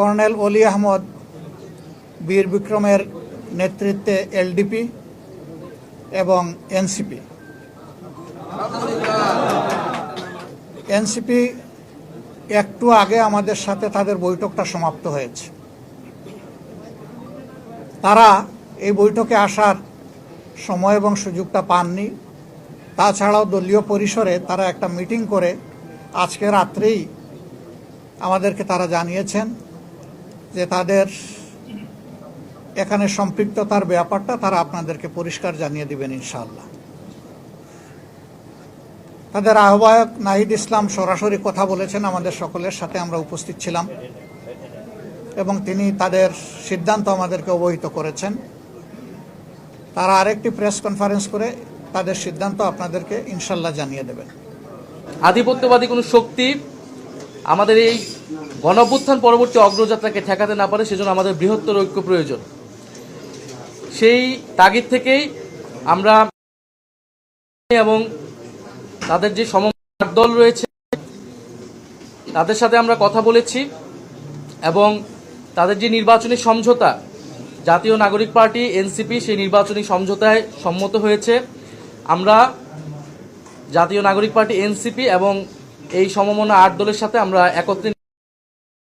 Colonel অলি আহমদ, বীর বিক্রমের নেতৃত্বে এলডিপি এবং এনসিপি। এনসিপি একটু আগে আমাদের সাথে তাদের বৈঠকটা সমাপ্ত হয়েছে। তারা এই বৈঠকে আসার সময় এবং সুযোগটা পাননি। তাছাড়াও দলীয় পরিসরে তারা একটা মিটিং করে আজকে রাত্রেই আমাদেরকে তারা জানিয়েছেন যে তাদের এখানে সম্পৃক্ততার ব্যাপারটা তারা আপনাদেরকে পরিষ্কার জানিয়ে দিবেন ইনশাল্লাহ তাদের আহ্বায়ক নাহিদ ইসলাম সরাসরি কথা বলেছেন, আমাদের সকলের সাথে আমরা উপস্থিত ছিলাম এবং তিনি তাদের সিদ্ধান্ত আমাদেরকে অবহিত করেছেন। তারা আরেকটি প্রেস কনফারেন্স করে তাদের সিদ্ধান্ত আপনাদেরকে ইনশাল্লাহ জানিয়ে দেবেন। আধিপত্যবাদী কোনো শক্তি আমাদের এই গণঅভ্যুত্থান পরবর্তী অগ্রযাত্রাকে ঠেকাতে না পারে, সেজন্য আমাদের বৃহত্তর ঐক্য প্রয়োজন। সেই তাগিদ থেকেই আমরা এবং তাদের যে সম দল রয়েছে, তাদের সাথে আমরা কথা বলেছি এবং তাদের যে নির্বাচনী সমঝোতা, জাতীয় নাগরিক পার্টি, এনসিপি, সেই নির্বাচনী সমঝোতায় সম্মত হয়েছে। আমরা জাতীয় নাগরিক পার্টি, এনসিপি এবং এই সমমনা আট দলের সাথে আমরা একত্রে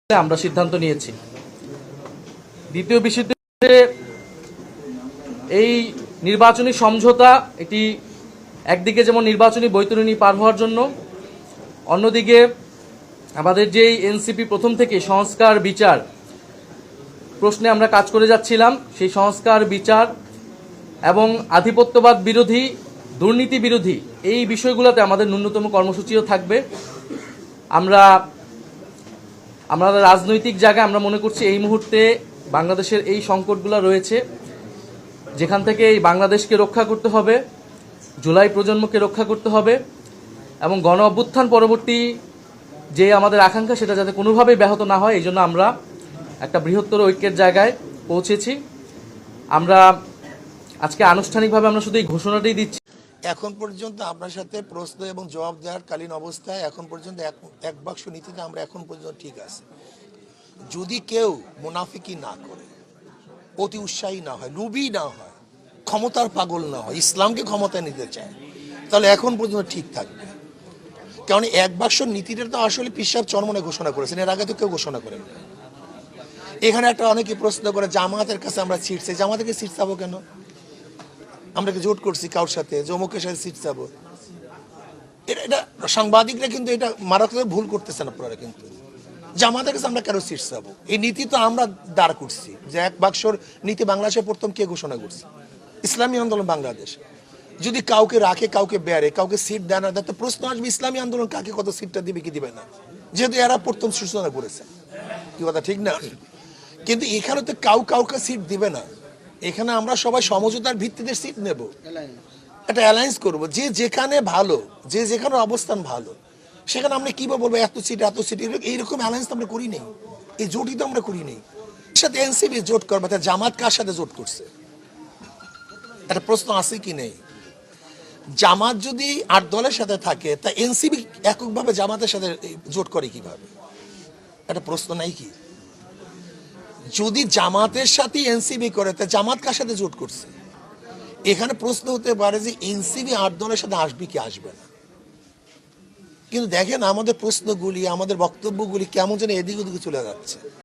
আমরা সিদ্ধান্ত নিয়েছি। দ্বিতীয় বিশ্বযুদ্ধে এই নির্বাচনী সমঝোতা এটি একদিকে যেমন নির্বাচনী বৈতরণী পার হওয়ার জন্য, অন্যদিকে আমাদের যেই এনসিপি প্রথম থেকে সংস্কার বিচার প্রশ্নে আমরা কাজ করে যাচ্ছিলাম, সেই সংস্কার বিচার এবং আধিপত্যবাদ বিরোধী, দুর্নীতি বিরোধী এই বিষয়গুলোতে আমাদের ন্যূনতম কর্মসূচিও থাকবে। আমরা আমরা রাজনৈতিক জায়গায় আমরা মনে করছি এই মুহূর্তে বাংলাদেশের এই সংকটগুলো রয়েছে। যেখান থেকে এই বাংলাদেশকে রক্ষা করতে হবে, জুলাই প্রজন্মকে রক্ষা করতে হবে এবং গণ অভ্যুত্থান পরবর্তী যে আমাদের আকাঙ্ক্ষা সেটা যাতে কোনোভাবেই ব্যাহত না হয় এই জন্য আমরা একটা বৃহত্তর ঐক্যের জায়গায় পৌঁছেছি। আমরা আজকে আনুষ্ঠানিকভাবে আমরা শুধু এই ঘোষণাটাই দিচ্ছি এখন পর্যন্ত আপনার সাথে প্রশ্ন এবং জবাব দেওয়ার কালীন অবস্থায় এখন পর্যন্ত এক বাক্স নীতিতে আমরা এখন পর্যন্ত ঠিক আছে। যদি কেউ মুনাফিকি না করে, অতি উৎসাহী না হয়, লুবি না হয়, ক্ষমতার পাগল না হয়, ইসলামকে ক্ষমতায় নিতে চায়, তাহলে এখন পর্যন্ত ঠিক থাকবে। কারণ এক বাক্স নীতিটা তো আসলে পিসাব চরমনে ঘোষণা করেছেন, এর আগে তো কেউ ঘোষণা করেন। এখানে একটা অনেকে প্রশ্ন করে, জামাতের কাছে আমরা চাই জামাতের সিট কেন? আমরা কি জোট করছি কারোর সাথে জমুকের সাথে সিট চাবো। এটা এটা সাংবাদিকরা কিন্তু এটা মারাত্মক ভুল করতেছেন আপনারা কিন্তু। জামাতের কাছে আমরা কেন সিট চাবো। এই নীতি তো আমরা দাঁড় করছি, যে এক বাক্সর নীতি বাংলাদেশে প্রথম কে ঘোষণা করছে? ইসলামী আন্দোলন বাংলাদেশ। যদি কাউকে রাখে, কাউকে বেড়ে কাউকে সিট দেয় না তো প্রশ্ন আসবে, ইসলামী আন্দোলন কাকে কত সিটটা দিবে, কি দিবে না? যেহেতু এরা প্রথম সূচনা করেছে। কি কথা, ঠিক না? কিন্তু এখানে তো কাউ কাউকে সিট দিবে না। এখানে আমরা সবাই সমঝোতার ভিত্তিতে সিট নেব। একটা অ্যালায়েন্স করব। যে যেখানে ভালো যে যেখানে অবস্থান ভালো সেখানে আমরা কীভাবে বলব এত সিট এত সিট এইরকম অ্যালায়েন্স তো আমরা করি নেই। এই জোটই তো আমরা করি নেই। সাথে এনসিপি জোট করবে তা জামাত কার সাথে জোট করছে? একটা প্রশ্ন আছে কি নেই? জামাত যদি আট দলের সাথে থাকে তা এনসিপি এককভাবে জামাতের সাথে জোট করে কীভাবে? একটা প্রশ্ন নাই কি? যদি জামাতের সাথে এনসিবি করে, তা জামাত কার সাথে জোট করছে? এখানে প্রশ্ন হতে পারে যে এনসিবি আট দলের সাথে আসবে কি আসবে না। কিন্তু দেখেন আমাদের প্রশ্নগুলি, আমাদের বক্তব্যগুলি কেমন যেন এদিক ওদিকে চলে যাচ্ছে।